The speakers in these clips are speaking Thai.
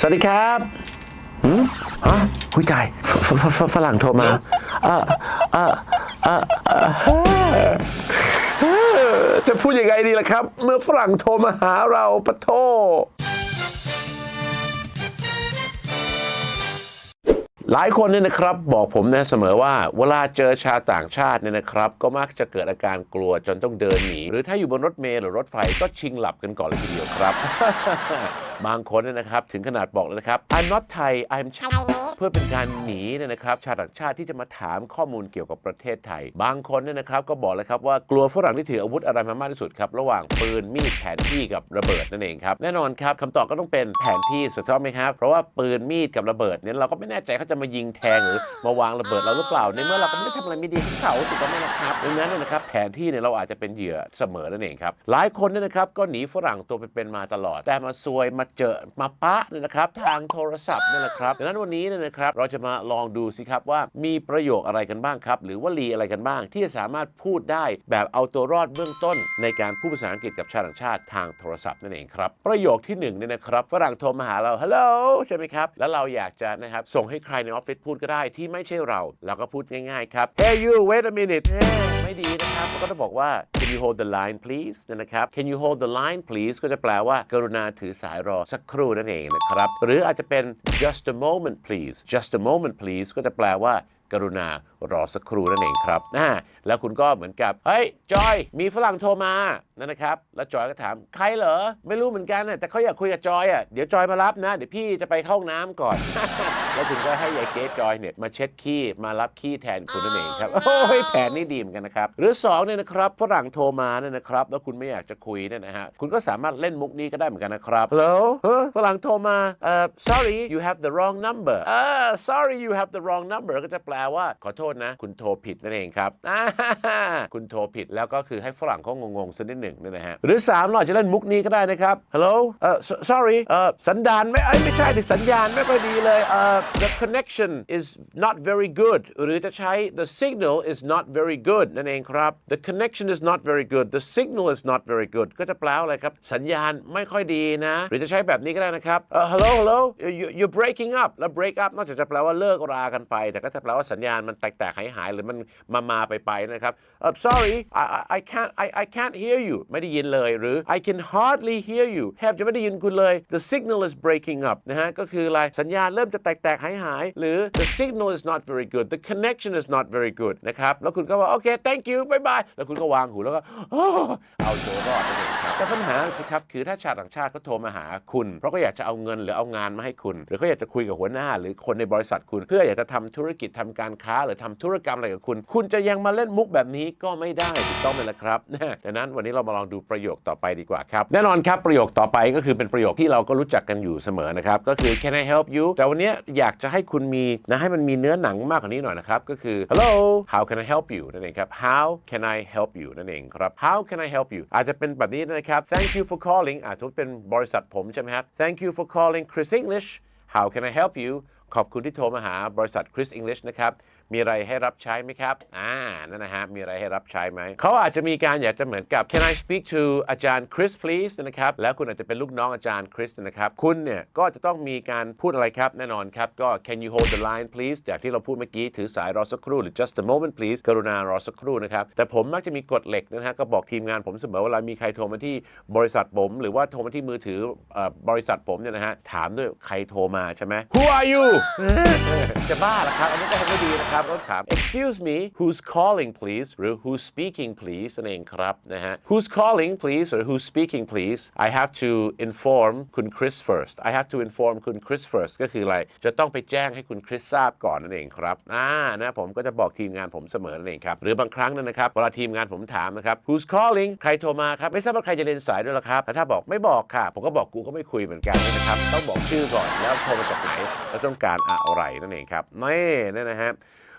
สวัสดีครับหืมฮะหุยใจฝฝฝฝรั่งโทรมาเออเออเออเอ่อเอ่อจะพูดยังไงดีล่ะครับ เมื่อฝรั่งโทรมาหาเราปะโท หลายคนเนี่ยนะครับบอกผมนะเสมอว่าเวลาเจอชาวต่างชาติเนี่ยนะครับ ก็มักจะเกิดอาการกลัวจนต้องเดินหนี หรือถ้าอยู่บนรถเมล์หรือรถไฟก็ชิงหลับกันก่อนเลยทีเดียวครับ บางคนเนี่ยนะครับ ถึงขนาดบอกเลยนะครับ I'm not Thai I'm Chinese เพื่อเป็นการหนีเนี่ยนะครับชาวต่างชาติที่จะมาถามข้อมูลเกี่ยวกับประเทศไทย บางคนเนี่ยนะครับก็บอกเลยครับว่ากลัวฝรั่งที่ถืออาวุธอะไรมามากที่สุดครับระหว่างปืนมีดแผนที่กับระเบิดนั่นเองครับแน่นอนครับคำตอบก็ต้องเป็นแผนที่สุดท้ายไหมครับเพราะว่าปืนมีดกับระเบิดเนี่ยเราก็ไม่แน่ใจเขาจะมายิงแทงหรือมาวางระเบิดเราหรือเปล่า ในเมื่อเราก็ไม่ได้ทำอะไรไม่ดีให้เขาถูกต้องไหมนะครับดังนั้นนยนะครับแผนที่เนี่ยเราอาจจะเป็นเหยื่อเสมอนั่นเองครับหลายคนเนี่ยนะครับก็หนีฝรั่งตัวเป็นๆมาตลอด แต่มาซวยมาเจอมาปะเนี่ยนะครับทางโทรศัพท์เนี่ยแหละครับดังนั้นวันนี้เนี่ยนะครับ เราจะมาลองดูสิครับว่ามีประโยคอะไรกันบ้างครับ หรือว่าลีอะไรกันบ้าง ที่จะสามารถพูดได้แบบเอาตัวรอดเบื้องต้น ในการพูดภาษาอังกฤษกับชาวต่างชาติทางโทรศัพท์นั่นเองครับ ประโยคที่หนึ่งเนี่ยนะครับฝรั่งโทรมาหาเราฮัลโหลใช่ไหมครับ แล้วเราอยากจะนะครับส่งให้ใครในออฟฟิศพูดก็ได้ที่ไม่ใช่เรา เราก็พูดง่ายๆครับ Hey you wait a minute ไม่ดีนะครับก็ต้องบอกว่า Can you hold the line please นะครับ Can you hold the line please ก็จะแปลว่ากรุณาถือสายรอสักครู่นั่นเองนะครับ หรืออาจจะเป็น just a moment please just a moment please ก็จะแปลว่ากรุณารอสักครู่นั่นเองครับนะ แล้วคุณก็เหมือนกับ เฮ้ย จอย มีฝรั่งโทรมานั่นนะครับ แล้วจอยก็ถาม ใครเหรอ ไม่รู้เหมือนกันน่ะแต่เขาอยากคุยกับจอยอะ เดี๋ยวจอยมารับนะ เดี๋ยวพี่จะไปเข้าห้องน้ำก่อน แล้วคุณก็ให้ยายเก๊จอยเนี่ยมาเช็ดขี้ มารับขี้แทนคุณนั่นเองครับ โอ้ยแผนนี่ดีเหมือนกันนะครับ หรือสองเนี่ยนะครับ ฝรั่งโทรมาเนี่ยนะครับ แล้วคุณไม่อยากจะคุยเนี่ยนะฮะ คุณก็สามารถเล่นมุกนี้ก็ได้เหมือนกันนะครับ Hello เฮ้ยฝรั่งโทรมาเอ่อ sorry you have the wrong number เออ sorry you have the wrong number ก็จะแปลว่าขอโทษนะ คุณโทรผิดนั่นเองครับอ่าคุณโทรผิดแล้วก็คือให้ฝรั่งเขางงๆสักนิดหนึ่งนี่นะฮะหรือสามเราอาจะเล่นมุกนี้ก็ได้นะครับ Hello เอ่อ sorry เอ่อสัญญาณไม่เอ้ยไม่ใช่ดิสัญญาณไม่ค่อยดีเลยเอ่อ the connection is not very good หรือจะใช้ the signal is not very good นั่นเองครับ the connection is not very good the signal is not very good ก็จะแปลว่าอะไรครับ สัญญาณไม่ค่อยดีนะ หรือจะใช้แบบนี้ก็ได้นะครับเอ่อ hello hello you you're breaking up แล้ว break up นอกจากจะแปลว่าเลิกรากันไป แต่ก็จะแปลว่าสัญญาณมันแตกๆหายหายๆหรือมันมามาไปไปนะครับเอ่อ sorry I I I can't I I can't hear you ไม่ได้ยินเลยหรือ I can hardly hear you แทบจะไม่ได้ยินคุณเลย the signal is breaking up นะฮะก็คืออะไรสัญญาณเริ่มจะแตกๆหายหายๆหรือ the signal is not very good the connection is not very good นะครับแล้วคุณก็ว่าโอเค thank you bye bye แล้วคุณก็วางหูแล้วก็เอาตัวรอดนั่นเองครับแต่ปัญหาสิครับคือถ้าชาวต่างชาติเขาโทรมาหาคุณ เพราะก็อยากจะเอาเงินหรือเอางานมาให้คุณ หรือเขาอยากจะคุยกับหัวหน้า หรือคนในบริษัทคุณ เพื่ออยากจะทำธุรกิจทำการค้าหรือทำธุรกรรมอะไรกับคุณ คุณจะยังมาเล่นมุกแบบนี้ก็ไม่ได้ถูกต้องไหมล่ะครับดังนั้นวันนี้เรามาลองดูประโยคต่อไปดีกว่าครับ แน่นอนครับประโยคต่อไปก็คือเป็นประโยคที่เราก็รู้จักกันอยู่เสมอนะครับ ก็คือ can I help you แต่วันนี้อยากจะให้คุณมีนะให้มันมีเนื้อหนังมากกว่านี้หน่อยนะครับ ก็คือ hello how can I help you นั่นเองครับ how can I help you นั่นเองครับ how can I help you อาจจะเป็นแบบนี้นะครับ thank you for calling อาจจะเป็นบริษัทผมใช่ไหมครับ thank you for calling Chris English how can I help you ขอบคุณที่โทรมาหาบริษัท Chris English นะครับ มีอะไรให้รับใช้ไหมครับ อ่า นั่นนะฮะ มีอะไรให้รับใช้ไหม เขาอาจจะมีการอยากจะเหมือนกับ can I speak to อาจารย์ Chris please นะครับ แล้วคุณอาจจะเป็นลูกน้องอาจารย์ Chris นะครับ คุณเนี่ยก็จะต้องมีการพูดอะไรครับ แน่นอนครับ ก็ can you hold the line please จากที่เราพูดเมื่อกี้ถือสายรอสักครู่หรือ just a moment please กรุณารอสักครู่นะครับ แต่ผมมักจะมีกฎเหล็กนะฮะ ก็บอกทีมงานผมเสมอเวลามีใครโทรมาที่บริษัทผม หรือว่าโทรมาที่มือถือบริษัทผมเนี่ยนะฮะ ถามด้วยใครโทรมาใช่ไหม Who are you จะบ้าเหรอครับ อันนี้ก็คงไม่ดีนะครับต้องถาม excuse me who's calling please หรือ who's speaking please นั่นเองครับนะฮะ who's calling please หรือ who's speaking please I have to inform คุณ Chris first I have to inform คุณ Chris first ก็คืออะไร จะต้องไปแจ้งให้คุณคริสทราบก่อนนั่นเองครับอ่านะผมก็จะบอกทีมงานผมเสมอนั่นเองครับหรือบางครั้งนั่นนะครับเวลาทีมงานผมถามนะครับ who's calling ใครโทรมาครับไม่ทราบว่าใครจะเรียนสายด้วยหรอครับแต่ถ้าบอกไม่บอกค่ะ ผมก็บอกกูก็ไม่คุยเหมือนกันนะครับต้องบอกชื่อก่อนแล้วโทรมาจากไหนแล้วต้องการอะไรนั่นเองครับนี่นั่นนะฮะ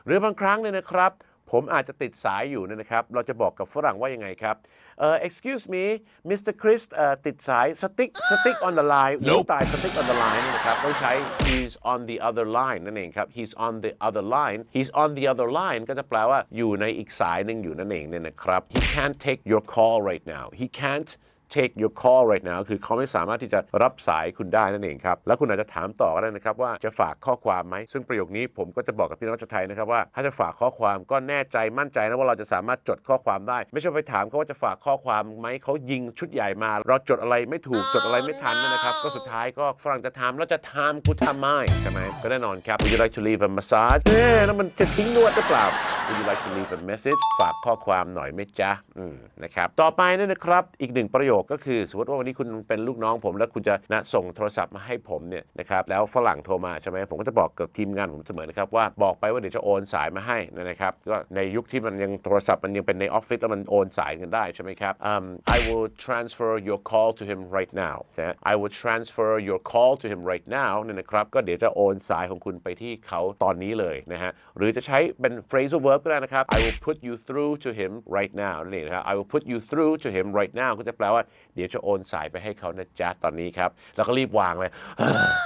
หรือบางครั้งเนี่ยนะครับ ผมอาจจะติดสายอยู่เนี่ยนะครับ เราจะบอกกับฝรั่งว่ายังไงครับเอ่อ excuse me Mr. Chris เอ่อติดสาย stick stick on the line หรือตาย stick on the line เนี่ยนะครับต้องใช้ he's on the other line นั่นเองครับ he's on the other line he's on the other line ก็จะแปลว่าอยู่ในอีกสายหนึ่งอยู่นั่นเองเนี่ยนะครับ he can't take your call right now he can't take your call right now คือเขาไม่สามารถที่จะรับสายคุณได้นั่นเองครับ แล้วคุณอาจจะถามต่อก็ได้นะครับว่าจะฝากข้อความไหม ซึ่งประโยคนี้ผมก็จะบอกกับพี่น้องชาวไทยนะครับว่า ถ้าจะฝากข้อความก็แน่ใจมั่นใจนะว่าเราจะสามารถจดข้อความได้ ไม่ใช่ไปถามเขาว่าจะฝากข้อความไหมเขายิงชุดใหญ่มา เราจดอะไรไม่ถูกจดอะไรไม่ทันนะครับ ก็สุดท้ายก็ฝรั่งจะถามแล้วจะถามกูทำไมใช่ไหมก็แน่นอนครับ Would you like to leave a massage เอ๊ะแล้วมันจะทิ้งนวดหรือเปล่า Would you like to leave a message ฝากข้อความหน่อยไหมจ๊ะอืมนะครับ ต่อไปนี่ยนะครับ อีกหนึ่งประโยคก็คือ สมมติว่าวันนี้คุณเป็นลูกน้องผม แล้วคุณจะนะส่งโทรศัพท์มาให้ผมเนี่ยนะครับ แล้วฝรั่งโทรมาใช่ไหมผมก็จะบอกกับทีมงานผมเสมอนะครับว่าบอกไปว่าเดี๋ยวจะโอนสายมาให้นะครับ ก็ในยุคที่มันยังโทรศัพท์มันยังเป็นในออฟฟิศแล้วมันโอนสายกันได้ใช่ไหมครับ um, I will transfer your call to him right now นะ I will transfer your call to him right now เนี่ยนะครับ ก็เดี๋ยวจะโอนสายของคุณไปที่เขาตอนนี้เลยนะฮะ หรือจะใช้เป็น phrasal verb ก็ได้นะครับ I will put you through to him right now นั่นเองนะครับ I will put you through to him right now ก็จะแปลว่าเดี๋ยวจะโอนสายไปให้เขานะจ๊ะตอนนี้ครับ แล้วก็รีบวางเลย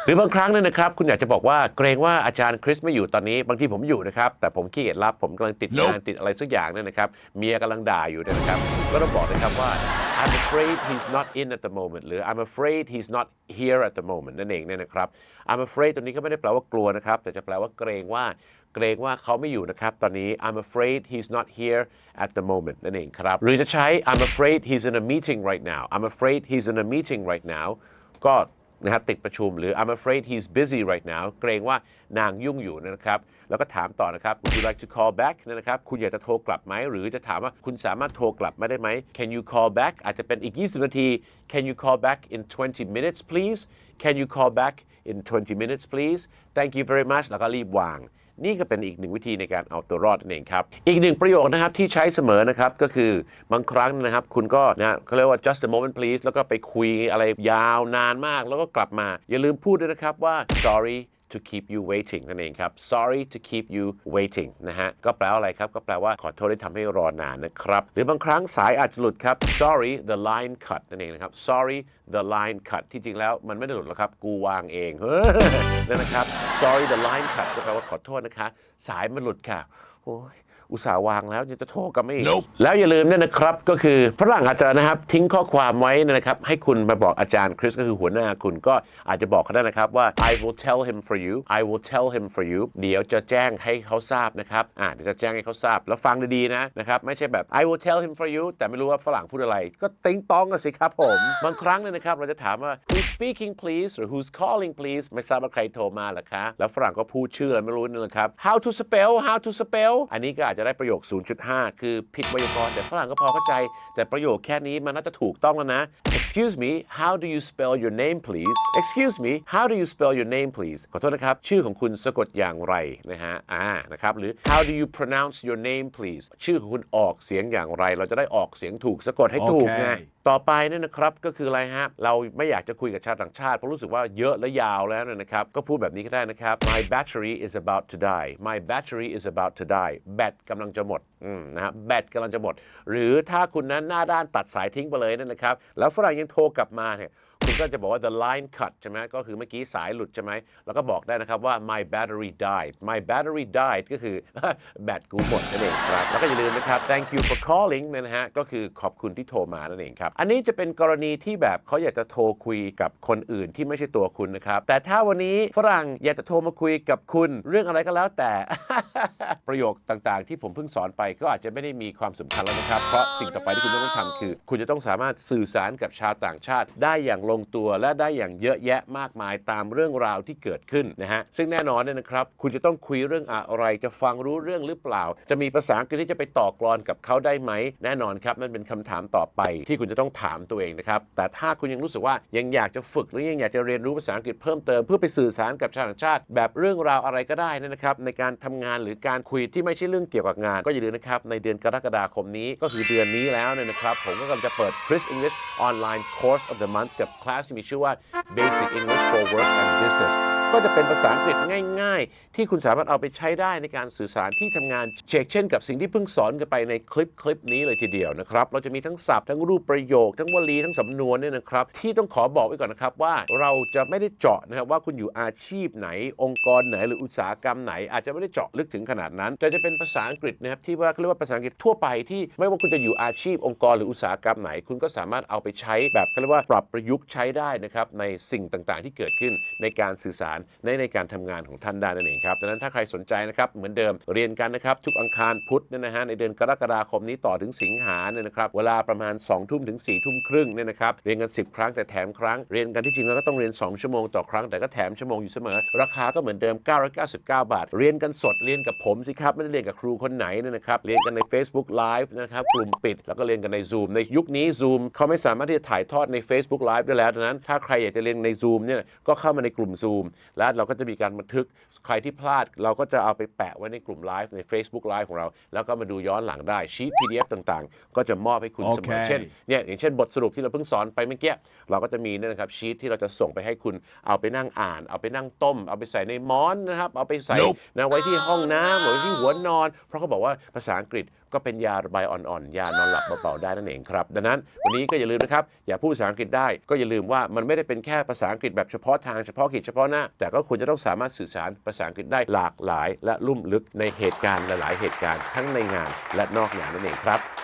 หรือบางครั้งเนี่ยนะครับ คุณอยากจะบอกว่าเกรงว่าอาจารย์คริสไม่อยู่ตอนนี้ บางทีผมอยู่นะครับ แต่ผมขี้เกียจรับผมกำลังติดงานติดอะไรสักอย่างเนี่ยนะครับ เมียกำลังด่าอยู่เนี่ยนะครับ ก็ต้องบอกนะครับว่า I'm afraid he's not in at the moment หรือ I'm afraid he's not here at the moment นั่นเองเนี่ยนะครับ I'm afraid ตัวนี้ก็ไม่ได้แปลว่ากลัวนะครับ แต่จะแปลว่าเกรงว่า เกรงว่าเขาไม่อยู่นะครับ ตอนนี้ I'm afraid he's not here at the moment นั่นเองครับ หรือจะใช้ I'm afraid he's in a meeting right now I'm afraid he's in a meeting right now ก็นะครับติดประชุมหรือ I'm afraid he's busy right now เกรงว่านางยุ่งอยู่นะครับ แล้วก็ถามต่อนะครับ Would you like to call back เนยนะครับ คุณอยากจะโทรกลับไหม หรือจะถามว่าคุณสามารถโทรกลับมาได้ไหม Can you call back อาจจะเป็นอีก 20 นาที Can you call back in 20 minutes please Can you call back in 20 minutes please Thank you very much แล้วก็รีบวาง นี่ก็เป็นอีกหนึ่งวิธีในการเอาตัวรอดนั่นเองครับ อีกหนึ่งประโยคนะครับที่ใช้เสมอนะครับก็คือบางครั้งนะครับ คุณก็นะเขาเรียกว่า just a moment please แล้วก็ไปคุยอะไรยาวนานมาก แล้วก็กลับมา อย่าลืมพูดด้วยนะครับว่า sorry to keep you waiting นั่นเองครับ sorry to keep you waiting นะฮะ ก็แปลว่าอะไรครับ ก็แปลว่าขอโทษที่ทำให้รอนานนะครับ หรือบางครั้งสายอาจจะหลุดครับ sorry the line cut นั่นเองนะครับ sorry the line cut ที่จริงแล้วมันไม่ได้หลุดหรอกครับ กูวางเองเนั่นนะครับ sorry the line cut ก็แปลว่าขอโทษนะคะ สายมันหลุดค่ะ โอ้ย อุตส่าห์วางแล้วยังจะโทรกลับไม่อีกแล้วอย่าลืมเนี่ยนะครับ ก็คือฝรั่งอาจจะนะครับ ทิ้งข้อความไว้นะครับ ให้คุณมาบอกอาจารย์คริสก็คือหัวหน้าคุณก็อาจจะบอกเขาได้นะครับว่า I will tell him for you I will tell him for you เดี๋ยวจะแจ้งให้เขาทราบนะครับอ่าเดี๋ยวจะแจ้งให้เขาทราบ แล้วฟังดีๆนะนะครับไม่ใช่แบบ I will tell him for you แต่ไม่รู้ว่าฝรั่งพูดอะไร ก็ติ้งต้องกันสิครับผม บางครั้งเนี่ยนะครับเราจะถามว่า who's speaking please หรือ who's calling please ไม่ทราบว่าใครโทรมาเหรอคะแล้วฝรั่งก็พูดชื่ออะไรไม่รู้นี่แหละครับ how to spell how to spell อันนี้ก็อาจจะได้ประโยค 0.5 คือผิดไวยากรณ์แต่ฝรั่งก็พอเข้าใจ แต่ประโยคแค่นี้มันน่าจะถูกต้องแล้วนะ excuse me how do you spell your name please excuse me how do you spell your name please ขอโทษนะครับ ชื่อของคุณสะกดอย่างไรนะฮะอ่านะครับหรือ how do you pronounce your name please ชื่อของคุณออกเสียงอย่างไร เราจะได้ออกเสียงถูกสะกดให้ถูกไงโอเคต่อไปเนี่ยนะครับก็คืออะไรฮะ เราไม่อยากจะคุยกับชาวต่างชาติ เพราะรู้สึกว่าเยอะและยาวแล้วเนี่ยนะครับ ก็พูดแบบนี้ก็ได้นะครับ my battery is about to die my battery is about to die แบตกำลังจะหมดนะฮะแบตกำลังจะหมด หรือถ้าคุณนั้นหน้าด้านตัดสายทิ้งไปเลยนั่นนะครับ แล้วฝรั่งยังโทรกลับมาเนี่ย คุณก็จะบอกว่า the line cut ใช่ไหมก็คือเมื่อกี้สายหลุดใช่ไหมแล้วก็บอกได้นะครับว่า my battery died my battery died ก็คือ แบตกูหมดนั่นเองครับ แล้วก็อย่าลืมนะครับ thank you for calling นะฮะ ก็คือขอบคุณที่โทรมานั่นเองครับ อันนี้จะเป็นกรณีที่แบบเขาอยากจะโทรคุยกับคนอื่นที่ไม่ใช่ตัวคุณนะครับ แต่ถ้าวันนี้ฝรั่งอยากจะโทรมาคุยกับคุณเรื่องอะไรก็แล้วแต่ ประโยคต่างๆ ที่ผมเพิ่งสอนไปก็อาจจะไม่ได้มีความสำคัญแล้วนะครับ เพราะสิ่งต่อไปที่คุณต้องทำคือ คุณจะต้องสามารถสื่อสารกับชาวต่างชาติได้อย่างลงตัวและได้อย่างเยอะแยะมากมายตามเรื่องราวที่เกิดขึ้นนะฮะซึ่งแน่นอนเนี่ยนะครับ คุณจะต้องคุยเรื่องอะไรจะฟังรู้เรื่องหรือเปล่า จะมีภาษาอังกฤษที่จะไปต่อกรอนกับเขาได้ไหม แน่นอนครับนั่นเป็นคำถามต่อไปที่คุณจะต้องถามตัวเองนะครับแต่ถ้าคุณยังรู้สึกว่ายังอยากจะฝึกหรือยังอยากจะเรียนรู้ภาษาอังกฤษเพิ่มเติมเพื่อไปสื่อสารกับชาวต่างชาติ แบบเรื่องราวอะไรก็ได้นะครับในการทำงานหรือการคุยที่ไม่ใช่เรื่องเกี่ยวกับงาน ก็อย่าลืมนะครับในเดือนกรกฎาคมนี้ก็คือเดือนนี้แล้วเนี่ยนะครับผมก็กำลังจะเปิด Chris English Online Course of the Month กับคลาสที่มีชื่อว่า Basic English for Work and Business ก็จะเป็นภาษาอังกฤษง่าย ๆ ที่คุณสามารถเอาไปใช้ได้ในการสื่อสารที่ทำงานเชกเช่น กับสิ่งที่เพิ่งสอนกันไปในคลิปคลิปนี้เลยทีเดียวนะครับ เราจะมีทั้งศัพท์ทั้งรูปประโยค ทั้งวลีทั้งสำนวนเนี่ยนะครับ ที่ต้องขอบอกไว้ก่อนนะครับว่าเราจะไม่ได้เจาะนะครับว่าคุณอยู่อาชีพไหน องค์กรไหนหรืออุตสาหกรรมไหน อาจจะไม่ได้เจาะลึกถึงขนาดนั้น แต่จะเป็นภาษาอังกฤษนะครับที่ว่าเรียกว่าภาษาอังกฤษทั่วไปที่ไม่ว่าคุณจะอยู่อาชีพองค์กรหรืออุตสาหกรรมไหน คุณก็สามารถเอาไปใช้แบบเขาเรียกว่าปรับประยุกต์ใช้ได้นะครับในสิ่งต่างๆ ที่เกิดขึ้นในการสื่อสารในในการทำงานของท่านได้นั่นเองครับดังนั้นถ้าใครสนใจนะครับเหมือนเดิมเรียนกันนะครับทุกอังคารพุธเนี่ยนะฮะในเดือนกรกฎาคมนี้ต่อถึงสิงหาเนี่ยนะครับเวลาประมาณ2ทุ่มถึง4ทุ่มครึ่งเนี่ยนะครับเรียนกัน 10 ครั้งแต่แถมครั้ง เรียนกันที่จริงแล้วก็ต้องเรียน 2 ชั่วโมงต่อครั้งแต่ก็แถมชั่วโมงอยู่เสมอ ราคาก็เหมือนเดิม 999 บาท เรียนกันสดเรียนกับผมสิครับไม่ได้เรียนกับครูคนไหนเนี่ยนะครับเรียนกันใน Facebook Live นะครับกลุ่มปิด แล้วก็เรียนกันใน Zoom ในยุคนี้ Zoom เขาไม่สามารถที่จะถ่ายทอดใน Facebook Live ได้แล้วดังนั้นถ้าใครอยากจะเรียนใน Zoom เนี่ยก็เข้ามาในกลุ่ม Zoom แล้วเราก็จะมีการบันทึกใครที่พลาด เราก็จะเอาไปแปะไว้ในกลุ่มไลฟ์ใน Facebook Live ของเรา แล้วก็มาดูย้อนหลังได้ชีท PDF ต่างๆ ก็จะมอบให้คุณเสมอโอเคเช่นเนี่ยอย่างเช่นบทสรุปที่เราเพิ่งสอนไปเมื่อกี้เราก็จะมีเนี่ยนะครับชีทที่เราจะส่งไปให้คุณเอาไปนั่งอ่าน เอาไปนั่งต้ม เอาไปใส่ในหมอนนะครับเอาไปใส่ Nope นะไว้ที่ห้องน้ำหรือไว้ที่หัวนอน เพราะเขาบอกว่าภาษาอังกฤษ ก็เป็นยาระบายอ่อนๆ ยานอนหลับเบาๆได้นั่นเองครับ ดังนั้นวันนี้ก็อย่าลืมนะครับ อย่าพูดภาษาอังกฤษได้ ก็อย่าลืมว่ามันไม่ได้เป็นแค่ภาษาอังกฤษแบบเฉพาะทางเฉพาะกิจเฉพาะหน้า แต่ก็ควรจะต้องสามารถสื่อสารภาษาอังกฤษได้หลากหลาย และลุ่มลึกในเหตุการณ์หลายๆเหตุการณ์ทั้งในงานและนอกงานนั่นเองครับ